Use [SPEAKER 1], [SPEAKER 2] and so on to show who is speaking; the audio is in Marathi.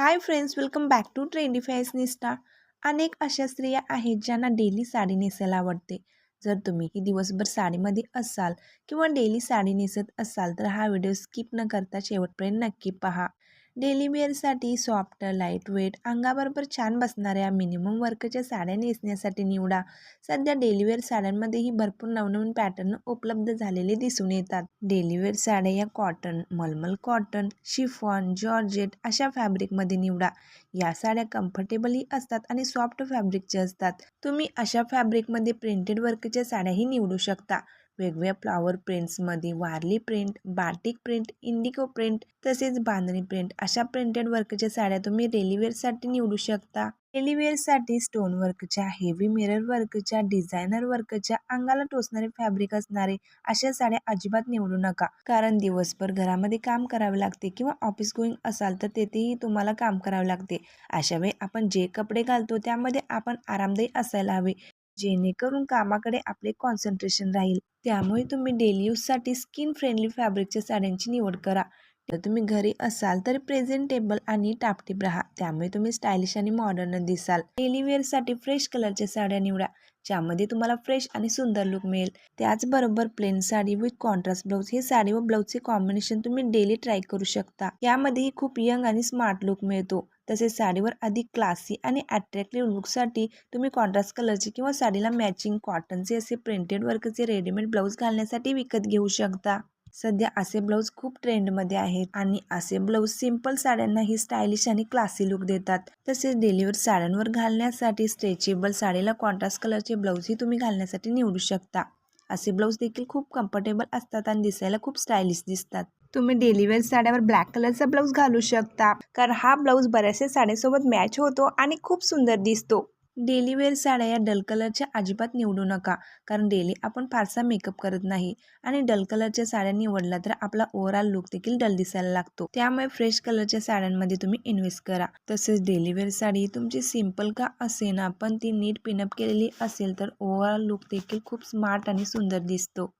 [SPEAKER 1] Hi friends welcome back to trendy fashionista अनेक अशा स्त्रिया आहेत ज्यांना डेली साडी नेसायला आवडते. जर तुम्ही ही दिवसभर साडीमध्ये असाल किंवा डेली साडी नेसत असाल तर हा व्हिडिओ स्किप न करता शेवटपर्यंत नक्की पहा. डेली वेअरसाठी सॉफ्ट लाइट वेट अंगाबरोबर छान बसणाऱ्या मिनिमम वर्कच्या साड्या नेसण्यासाठी निवडा. सध्या डेलीवेअर साड्यांमध्येही भरपूर नवनवीन पॅटर्न उपलब्ध झालेले दिसून येतात. डेलीवेअर साड्या या कॉटन मलमल कॉटन शिफॉन जॉर्जेट अशा फॅब्रिकमध्ये निवडा. या साड्या कम्फर्टेबलही असतात आणि सॉफ्ट फॅब्रिकच्या असतात. तुम्ही अशा फॅब्रिकमध्ये प्रिंटेड वर्कच्या साड्याही निवडू शकता. वेगवेगळ्या flower प्रिंट्समध्ये Warli print batik print indigo print तसेच बांधणी प्रिंट. अशा प्रिंटेड वर्कच्या साड्या तुम्ही डेलीवेअरसाठी निवडू शकता. डेलीवेअरसाठी स्टोन वर्कच्या हेवी मिरर वर्कच्या डिझायनर वर्कच्या अंगाला टोचणारे फॅब्रिक असणारे अशा साड्या अजिबात निवडू नका. कारण दिवसभर घरामध्ये काम करावे लागते किंवा ऑफिस गोईंग असाल तर तेथेही तुम्हाला काम करावे लागते. अशा वेळी आपण जे कपडे घालतो त्यामध्ये आपण आरामदायी असायला हवे. जेणेकरून कामाकडे आपले कॉन्सन्ट्रेशन राहील. त्यामुळे तुम्ही डेली यूजसाठी स्किन फ्रेंडली फॅब्रिकच्या साड्यांची निवड करा. जर तुम्ही घरी असाल तर प्रेझेंटेबल आणि टापटीप राहा. त्यामुळे तुम्ही स्टायलिश आणि मॉडर्न दिसाल. डेली वेअरसाठी फ्रेश कलरच्या साड्या निवडा. ज्यामध्ये तुम्हाला फ्रेश आणि सुंदर लुक मिळेल. त्याचबरोबर plain sari with contrast blouse हे साडी व ब्लाऊजचे कॉम्बिनेशन तुम्ही डेली ट्राय करू शकता. यामध्येही खूप यंग आणि स्मार्ट लुक मिळतो. तसेच साडीवर अधिक क्लासी आणि अट्रॅक्टिव्ह लुकसाठी तुम्ही कॉन्ट्रास्ट कलरचे किंवा साडीला मॅचिंग कॉटनचे असे प्रिंटेड वर्कचे रेडीमेड ब्लाऊज घालण्यासाठी विकत घेऊ शकता. सध्या असे ब्लाऊज खूप ट्रेंडमध्ये आहेत आणि असे ब्लाऊज सिंपल साड्यांनाही स्टायलिश आणि क्लासी लुक देतात. तसेच डेलीवर साड्यांवर घालण्यासाठी स्ट्रेचेबल साडीला कॉन्ट्रास्ट कलरचे ब्लाऊजही तुम्ही घालण्यासाठी निवडू शकता. असे ब्लाऊज देखील खूप कम्फर्टेबल असतात आणि दिसायला खूप स्टायलिश दिसतात. तुम्ही डेलीवेअर साड्यावर ब्लॅक कलरचा ब्लाऊज घालू शकता. कारण हा ब्लाऊज बऱ्याचशा साड्यासोबत मॅच होतो आणि खूप सुंदर दिसतो. डेलीवेअर साड्या या डल कलरच्या अजिबात निवडू नका. कारण डेली आपण फारसा मेकअप करत नाही आणि डल कलरच्या साड्या निवडल्या तर आपला ओव्हरऑल लुक देखील डल दिसायला लागतो. त्यामुळे फ्रेश कलरच्या साड्यांमध्ये तुम्ही इन्व्हेस्ट करा. तसेच डेलीवेअर साडी तुमची सिंपल का असेना पण ती नीट पिनअप केलेली असेल तर ओव्हरऑल लुक देखील खूप स्मार्ट आणि सुंदर दिसतो.